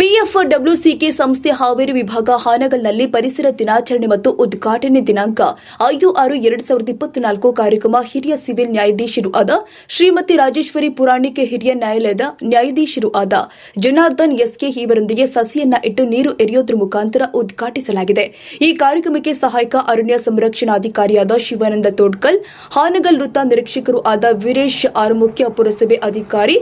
ಪಿಎಫ್ಡಬ್ಲ್ಯೂಸಿಕೆ ಸಂಸ್ಥೆ ಹಾವೇರಿ ವಿಭಾಗ ಹಾನಗಲ್ನಲ್ಲಿ ಪರಿಸರ ದಿನಾಚರಣೆ ಮತ್ತು ಉದ್ಘಾಟನೆ ದಿನಾಂಕ ಐದು ಆರು ಎರಡು ಸಾವಿರದ ಇಪ್ಪತ್ನಾಲ್ಕು ಕಾರ್ಯಕ್ರಮ ಹಿರಿಯ ಸಿವಿಲ್ ನ್ಯಾಯಾಧೀಶರು ಆದ ಶ್ರೀಮತಿ ರಾಜೇಶ್ವರಿ ಪುರಾಣಿಕೆ ಹಿರಿಯ ನ್ಯಾಯಾಲಯದ ನ್ಯಾಯಾಧೀಶರು ಆದ ಜನಾರ್ದನ್ ಎಸ್ಕೆ ಇವರೊಂದಿಗೆ ಸಸಿಯನ್ನ ಇಟ್ಟು ನೀರು ಎರೆಯೋದ್ರ ಮುಖಾಂತರ ಉದ್ಘಾಟಿಸಲಾಗಿದೆ. ಈ ಕಾರ್ಯಕ್ರಮಕ್ಕೆ ಸಹಾಯಕ ಅರಣ್ಯ ಸಂರಕ್ಷಣಾಧಿಕಾರಿಯಾದ ಶಿವಾನಂದ ತೋಡ್ಕಲ್, ಹಾನಗಲ್ ವೃತ್ತ ನಿರೀಕ್ಷಕರು ಆದ ವೀರೇಶ್ ಆರ್ ಮುಖ್ಯ ಪುರಸಭೆ ಅಧಿಕಾರಿ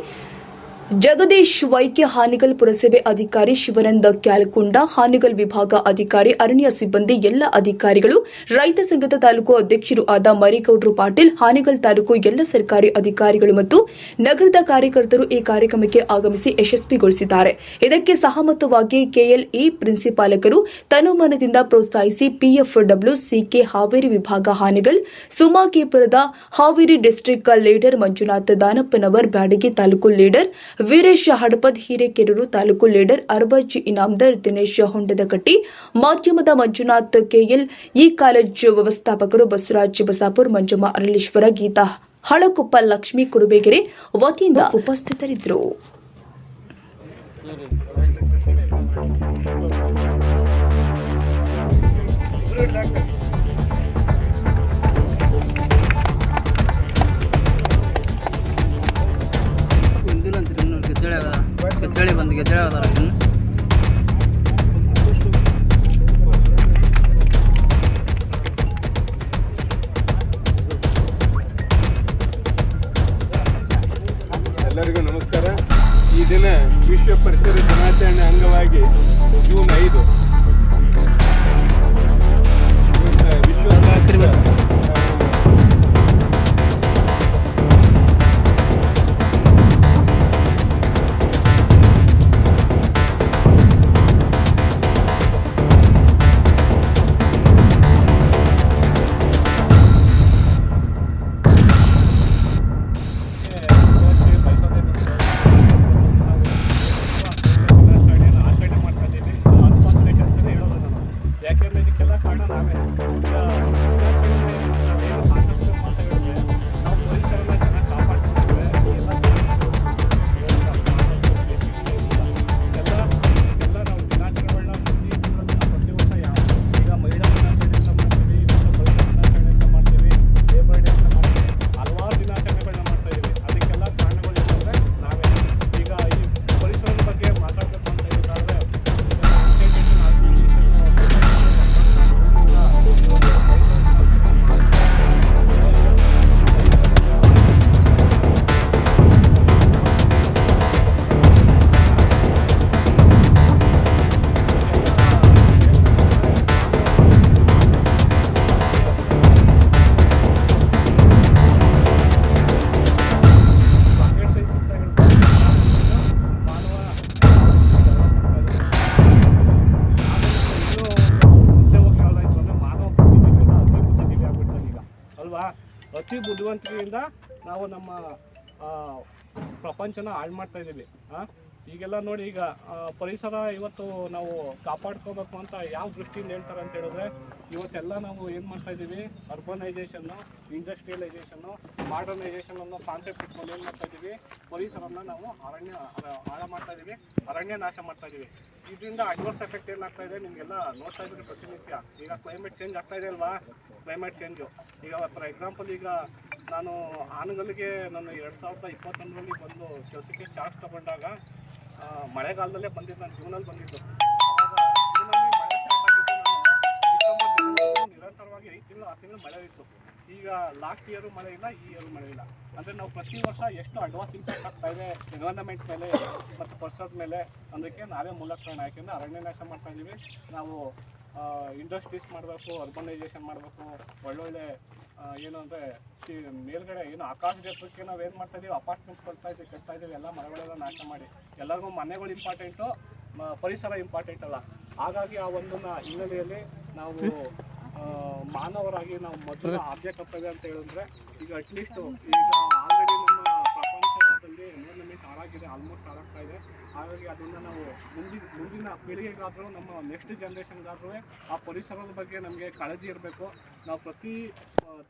ಜಗದೀಶ್ ವೈಕ್ಯ ಹಾನಿಗಲ್ ಪುರಸಭೆ ಅಧಿಕಾರಿ ಶಿವನಂದ ಕ್ಯಾಲ್ಕುಂಡ, ಹಾನಿಗಲ್ ವಿಭಾಗ ಅಧಿಕಾರಿ ಅರಣ್ಯ ಸಿಬ್ಬಂದಿ ಎಲ್ಲ ಅಧಿಕಾರಿಗಳು, ರೈತ ಸಂಘದ ತಾಲೂಕು ಅಧ್ಯಕ್ಷರು ಆದ ಮರಿಗೌಡ್ರು ಪಾಟೀಲ್, ಹಾನಿಗಲ್ ತಾಲೂಕು ಎಲ್ಲ ಸರ್ಕಾರಿ ಅಧಿಕಾರಿಗಳು ಮತ್ತು ನಗರದ ಕಾರ್ಯಕರ್ತರು ಈ ಕಾರ್ಯಕ್ರಮಕ್ಕೆ ಆಗಮಿಸಿ ಯಶಸ್ವಿಗೊಳಿಸಿದ್ದಾರೆ. ಇದಕ್ಕೆ ಸಹಮತವಾಗಿ ಕೆಎಲ್ಇ ಪ್ರಿನ್ಸಿಪಾಲಕರು ತನುಮಾನದಿಂದ ಪ್ರೋತ್ಸಾಹಿಸಿ ಪಿಎಫ್ಡಬ್ಲ್ಯೂ ಸಿಕೆ ಹಾವೇರಿ ವಿಭಾಗ ಹಾನಿಗಲ್ ಸುಮಾಕೇಪುರದ Haveri district leader Manjunath Danappanavar, Byadagi taluk leader Veeresh Hadapad Hirekerur taluk leader Arbaz Inamdar Dinesh Hondadakatti ಮಾಧ್ಯಮದ ಮಂಜುನಾಥ್ ಕೆಎಲ್, ಈ ಕಾಲೇಜು ವ್ಯವಸ್ಥಾಪಕರು ಬಸವರಾಜ್ ಬಸಾಪುರ್, ಮಂಜಮ್ಮ ಅರಳೀಶ್ವರ, ಗೀತಾ ಹಳಕೊಪ್ಪ, ಲಕ್ಷ್ಮೀ ಕುರುಬೇಗೆರೆ ವತಿಯಿಂದ ಉಪಸ್ಥಿತರಿದ್ದರು. ಗೆಜ್ಜಳೆ ಬಂದು ಅದಾರ ಎಲ್ಲರಿಗೂ ನಮಸ್ಕಾರ. ಈ ದಿನ ವಿಶ್ವ ಪರಿಸರ ದಿನಾಚರಣೆ ಅಂಗವಾಗಿ ಜೂನ್ ಐದು. ವಿಶ್ವ ಅತಿ ಬುದ್ಧಿವಂತಿಕೆಯಿಂದ ನಾವು ನಮ್ಮ ಪ್ರಪಂಚನ ಹಾಳು ಮಾಡ್ತಾ ಇದ್ದೀವಿ ಆ? ಈಗೆಲ್ಲ ನೋಡಿ ಈಗ ಪರಿಸರ ಇವತ್ತು ನಾವು ಕಾಪಾಡ್ಕೋಬೇಕು ಅಂತ ಯಾವ ದೃಷ್ಟಿಯಿಂದ ಹೇಳ್ತಾರೆ ಅಂತ ಹೇಳಿದ್ರೆ, ಇವತ್ತೆಲ್ಲ ನಾವು ಏನು ಮಾಡ್ತಾ ಇದ್ದೀವಿ? ಅರ್ಬನೈಸೇಷನ್ನು ಇಂಡಸ್ಟ್ರಿಯಲೈಸೇಷನ್ನು ಮಾಡರ್ನೈಸೇಷನ್ ಅನ್ನೋ ಕಾನ್ಸೆಪ್ಟ್ ಇಟ್ಕೊಂಡು ಏನು ಮಾಡ್ತಾ ಇದ್ದೀವಿ? ಪರಿಸರನ ನಾವು ಅರಣ್ಯ, ಅರ- ಹಾಳ ಮಾಡ್ತಾ ಇದ್ದೀವಿ, ಅರಣ್ಯ ನಾಶ ಮಾಡ್ತಾ ಇದ್ದೀವಿ. ಇದರಿಂದ ಅಡ್ವರ್ಸ್ ಎಫೆಕ್ಟ್ ಏನಾಗ್ತಾ ಇದೆ? ನಿಮಗೆಲ್ಲ ನೋಡ್ತಾ ಇದ್ದೀರಿ ಪ್ರತಿನಿತ್ಯ. ಈಗ ಕ್ಲೈಮೇಟ್ ಚೇಂಜ್ ಆಗ್ತಾ ಇದೆ ಅಲ್ವಾ? ಕ್ಲೈಮೇಟ್ ಚೇಂಜು ಈಗ ಫಾರ್ ಎಕ್ಸಾಂಪಲ್ ಈಗ ನಾನು ಆನಗಲ್ಗೆ ನಾನು ಎರಡು ಸಾವಿರದ ಇಪ್ಪತ್ತೊಂದರಲ್ಲಿ ಬಂದು ಕೆಲಸಕ್ಕೆ ಚಾರ್ಜ್ ತಗೊಂಡಾಗ ಮಳೆಗಾಲದಲ್ಲೇ ಬಂದಿದ್ದು ನಾನು ಜೂನಲ್ಲಿ ಬಂದಿದ್ದು. ಮಳೆ ನಿರಂತರವಾಗಿ ಐದು ತಿಂಗಳು, ಆರು ತಿಂಗಳು ಮಳೆ ಇತ್ತು. ಈಗ ಲಾಸ್ಟ್ ಇಯರು ಮಳೆ ಇಲ್ಲ, ಈ ಇಯರ್ ಮಳೆ ಇಲ್ಲ. ಅಂದರೆ ನಾವು ಪ್ರತಿ ವರ್ಷ ಎಷ್ಟು ಅಡ್ವಾನ್ಸ್ ಇಂಪ್ಯಾಕ್ಟ್ ಆಗ್ತಾ ಇದೆ ಎನ್ವೈರನ್ಮೆಂಟ್ ಮೇಲೆ ಮತ್ತು ಪರಿಸರದ ಮೇಲೆ ಅದಕ್ಕೆ ನಾವೇ ಮೂಲಕ ಯಾಕೆಂದರೆ ಅರಣ್ಯ ನಾಶ ಮಾಡ್ತಾ ಇದ್ದೀವಿ ನಾವು ಇಂಡಸ್ಟ್ರೀಸ್ ಮಾಡಬೇಕು ಅರ್ಬನೈಸೇಷನ್ ಮಾಡಬೇಕು ಒಳ್ಳೊಳ್ಳೆ ಏನು ಅಂದರೆ ಮೇಲ್ಗಡೆ ಏನು ಆಕಾಶ ಎತ್ತಕ್ಕೆ ನಾವು ಏನು ಮಾಡ್ತಾ ಇದ್ದೀವಿ ಅಪಾರ್ಟ್ಮೆಂಟ್ಸ್ ಕೊಡ್ತಾ ಇದ್ದೀವಿ ಕಟ್ತಾ ಇದ್ದೀವಿ ಎಲ್ಲ ಮರಗಳೆಲ್ಲ ನಾಶ ಮಾಡಿ. ಎಲ್ಲರಿಗೂ ಮನೆಗಳು ಇಂಪಾರ್ಟೆಂಟು ಪರಿಸರ ಇಂಪಾರ್ಟೆಂಟ್ ಅಲ್ಲ. ಹಾಗಾಗಿ ಆ ಒಂದನ್ನ ಹಿನ್ನೆಲೆಯಲ್ಲಿ ನಾವು ಮಾನವರಾಗಿ ನಾವು ಮೊದಲು ಆದ್ಯ ಕರ್ತವ್ಯ ಅಂತ ಹೇಳಿದ್ರೆ ಈಗ ಅಟ್ಲೀಸ್ಟ್ ಈಗ ಆಲ್ರೆಡಿ ಹಾಳಾಗಿದೆ ಆಲ್ಮೋಸ್ಟ್ ಹಾಳಾಗ್ತಾ ಇದೆ. ಹಾಗಾಗಿ ಅದನ್ನ ನಾವು ಮುಂದಿನ ಮುಂದಿನ ಪೀಳಿಗೆಗಾದರೂ, ನಮ್ಮ ನೆಕ್ಸ್ಟ್ ಜನ್ರೇಷನ್ಗಾದ್ರೂ ಆ ಪರಿಸರದ ಬಗ್ಗೆ ನಮಗೆ ಕಾಳಜಿ ಇರಬೇಕು. ನಾವು ಪ್ರತಿ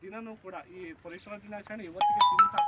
ದಿನನೂ ಕೂಡ ಈ ಪರಿಸರ ದಿನಾಚರಣೆ ಇವತ್ತಿಗೆ ಸೀಮಿತ